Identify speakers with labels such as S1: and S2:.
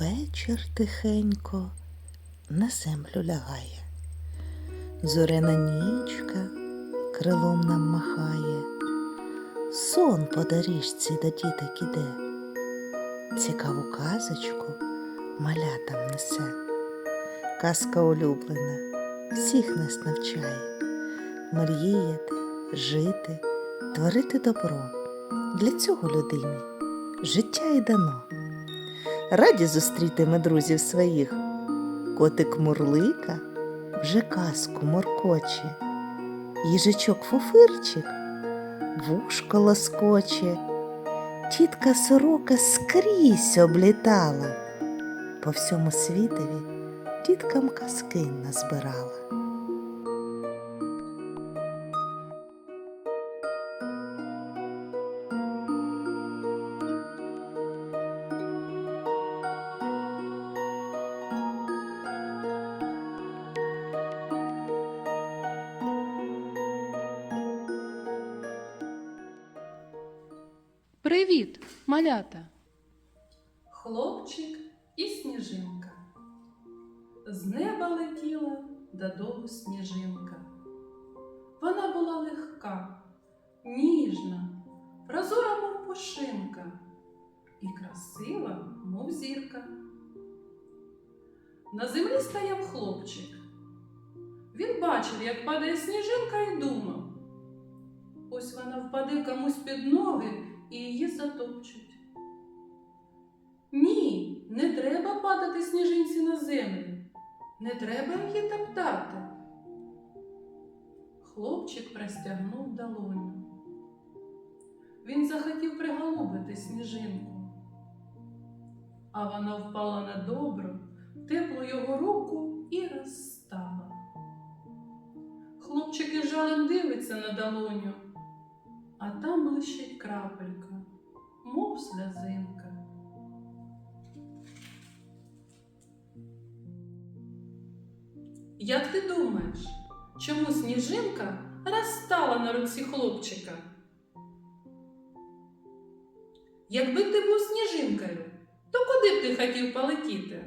S1: Вечір тихенько на землю лягає. Зоряна нічка крилом нам махає. Сон по доріжці до діток іде. Цікаву казочку малятам несе. Казка улюблена, всіх нас навчає. Мріяти, жити, творити добро. Для цього людині життя і дано. Раді зустріти ми друзів своїх. Котик Мурлика вже казку моркоче, їжачок фуфирчик вушко лоскоче, тітка сорока скрізь облітала, по всьому світові діткам казки назбирала.
S2: Привіт, малята!
S3: Хлопчик і сніжинка. З неба летіла додолу сніжинка. Вона була легка, ніжна, прозора, мов пушинка, і красива, мов зірка. На землі стояв хлопчик. Він бачив, як падає сніжинка, і думав. Ось вона впаде комусь під ноги і. Ні, не треба падати сніжинці на землю. Не треба її топтати. Хлопчик простягнув долоню. Він захотів приголубити сніжинку. А вона впала на добру, теплу його руку і розстала. Хлопчик із жалем дивиться на долоню, а там блищить крапелька, мов сльозинка. Як ти думаєш, чому сніжинка розстала на руці хлопчика? Якби ти був сніжинкою, то куди б ти хотів полетіти?